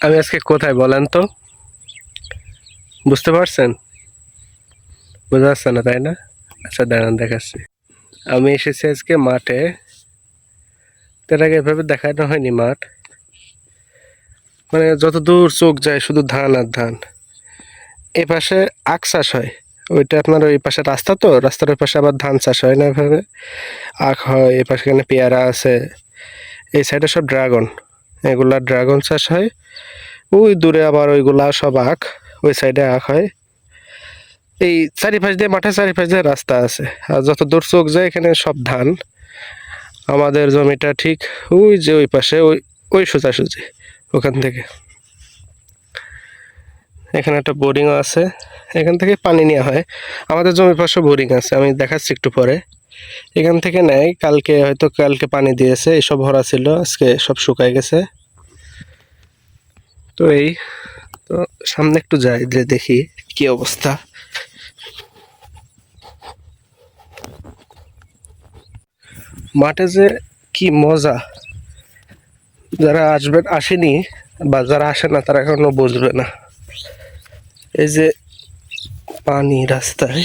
আমি আজকে কোথায় বলেন তো? বুঝতে পারছেন? বোঝা যাচ্ছে না, তাই না? আচ্ছা দাঁড়ান, দেখাচ্ছি। আমি এসেছি আজকে মাঠে। তার আগে এভাবে দেখানো হয়নি মাঠ। মানে যত দূর চোখ যায়, শুধু ধান আর ধান। এ পাশে আখ চাষ হয়। ওইটা আপনার ওই পাশে রাস্তা তো? রাস্তার ওই পাশে আবার ধান চাষ হয় না এভাবে? আখ হয়, এ পাশে এখানে পেয়ারা আছে। এই সাইডে সব ড্রাগন এগুলা ড্রাগন চাষ হয়। ওই দূরে আবার ওইগুলা সব আখ, ওই সাইডে আখ হয়। এই চারিপাশ দিয়ে মাঠের চারিপাশ দিয়ে রাস্তা আছে। আর যত দূর চোখ যায়, এখানে সব ধান। আমাদের জমিটা ঠিক ওই যে ওই পাশে, ওই ওই সোজাসুজি, ওখান থেকে। এখানে একটা বোরিংও আছে। এখান থেকে পানি নেওয়া হয়। আমাদের জমির পাশে বোরিং আছে, আমি দেখাচ্ছি একটু পরে। এখান থেকে নেয়, কালকে হয়তো কালকে পানি দিয়েছে, এসব ভরা ছিল, আজকে সব শুকায় গেছে। তো এই, তো সামনে একটু যাই যে দেখি কি অবস্থা। মাঠে যে কি মজা। যারা আসবেন, আসেনি, বা যারা আসে না, তারা এখনও বুঝবে না। এই যে পানি রাস্তায়।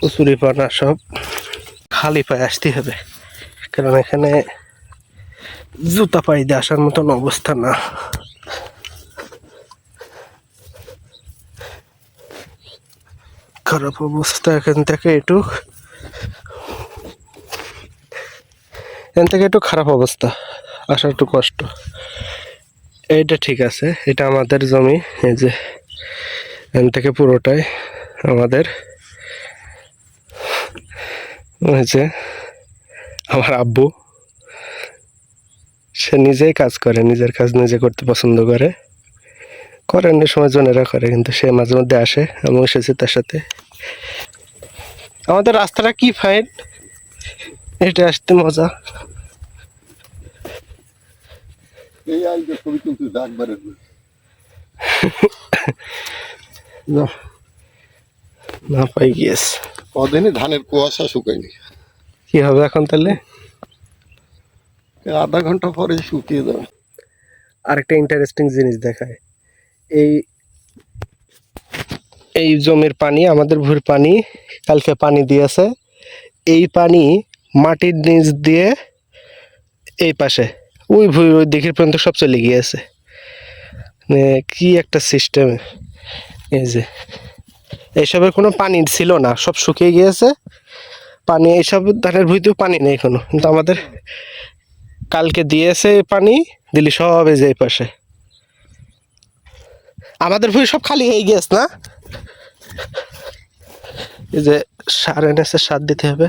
কচুরি পানা সব খালি পায়ে আসতে হবে। কারণ এখানে জুতা পাই দিয়ে আসার মতন অবস্থা না। খারাপ অবস্থা এখান থেকে একটু। এখান থেকে একটু খারাপ অবস্থা আসা একটু কষ্ট। এইটা ঠিক আছে, এটা আমাদের জমি, এই যে এখান থেকে পুরোটাই আমাদের। যে আমার আব্বু। সে নিজেই কাজ করে নিজের কাজ নিজে করতে পছন্দ করে। করেন এই সময় জনেরা করে কিন্তু সে মাঝে মধ্যে আসে আমি এসেছি তার সাথে। আমাদের রাস্তাটা কি ফাইন এটা আসতে মজা। না। না পাই গিয়েছে। কদিনই ধানের কুয়াশা শুকায়নি। কি হবে এখন তাহলে? আধা ঘণ্টা পরে শুকিয়ে যাবে। আরেকটা ইন্টারেস্টিং জিনিস দেখায়। এই এই জমির পানি, আমাদের ভুঁর পানি, কালকে পানি দিয়েছে। এই পানি মাটির নিচ দিয়ে এই পাশে, ওই ভুঁই ওই দিকের পর্যন্ত সব চলে গিয়েছে। মানে কি একটা সিস্টেম এই যে এইসবের কোনো পানি ছিল না, সব শুকিয়ে গিয়েছে। পানি এইসব ধানের ভুঁইতেও পানি নেই কোনো কিন্তু আমাদের কালকে দিয়েছে পানি দিলি সব এই যে এই পাশে। আমাদের ভুঁই সব খালি হয়ে গিয়েছে না? এই যে সার এনেছে সার দিতে হবে।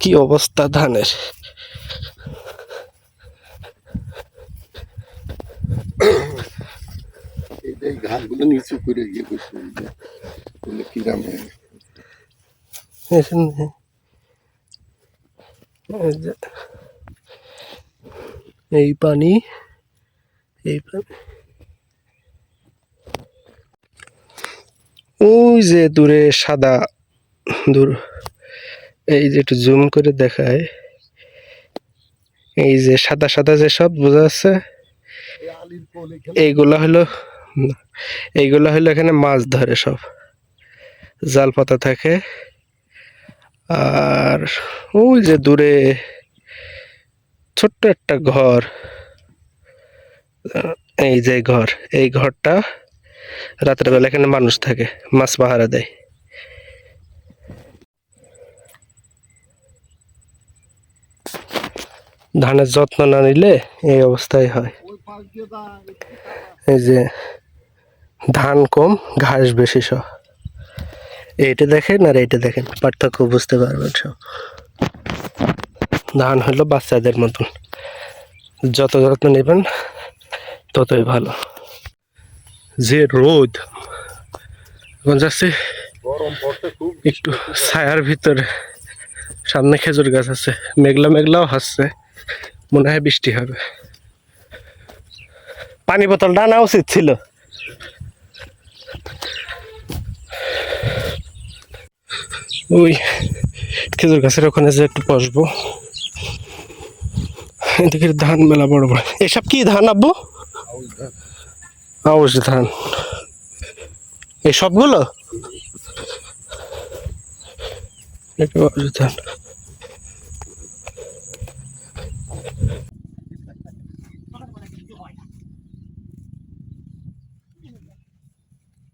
কি অবস্থা ধানের? ঘাসগুলো নিচু করে গিয়ে করছে কিরাম এই পানি এই পানি। ওই যে দূরে সাদা দূর, এই যে একটু জুম করে দেখায় এই যে সাদা সাদা যে সব, বোঝা যাচ্ছে? এইগুলা হলো এইগুলা হলো এখানে মাছ ধরে সব। জাল পাতা থাকে। আর ওই যে দূরে ছোট্ট একটা ঘর। এই যে ঘর, এই ঘরটা রাতের বেলা এখানে মানুষ থাকে, মাছ পাহারা দেয়। ধানের যত্ন না নিলে এই অবস্থায় হয়। এই যে ধান কম, ঘাস বেশি সব এইটা দেখেন আর এইটা দেখেন। পার্থক্য বুঝতে পারবেন সব। ধান হলো বাচ্চাদের মতন। যত যত্ন নেবেন ততই ভালো। যে রোদ এখন যাচ্ছে একটু ছায়ার ভিতরে। সামনে খেজুর গাছ আছে মেঘলা মেঘলাও হাসছে। মনে হয় বৃষ্টি হবে। পানি বোতলটা আনা উচিত ছিল। ওই খেজুর গাছের ওখানে যে একটু বসবো। এদিকে ধান মেলা বড় বড়। এসব কি ধান, আব্বু? আউশ ধান। এই সবগুলো? ধান।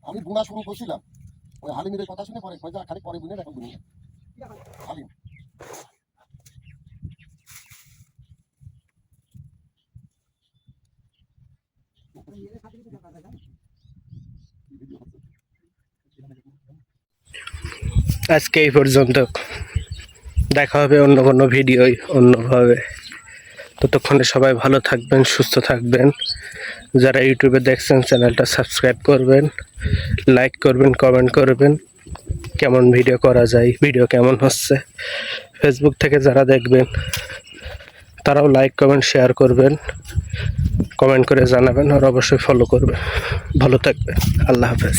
আমি বুনা শুরু করছিলাম। ওই কথা শুনে পরে খালি পরে বুনে এখন হালিম। আজকে এই পর্যন্ত। দেখা হবে অন্য কোনো ভিডিওই অন্যভাবে। ততক্ষণে সবাই ভালো থাকবেন, সুস্থ থাকবেন। যারা ইউটিউবে দেখছেন, চ্যানেলটা সাবস্ক্রাইব করবেন, লাইক করবেন, কমেন্ট করবেন। কেমন ভিডিও করা যায়, ভিডিও কেমন হচ্ছে। ফেসবুক থেকে যারা দেখবেন, তারাও লাইক, কমেন্ট, শেয়ার করবেন। কমেন্ট করে জানাবেন আর অবশ্যই ফলো করবেন। ভালো থাকবেন। আল্লাহ হাফেজ।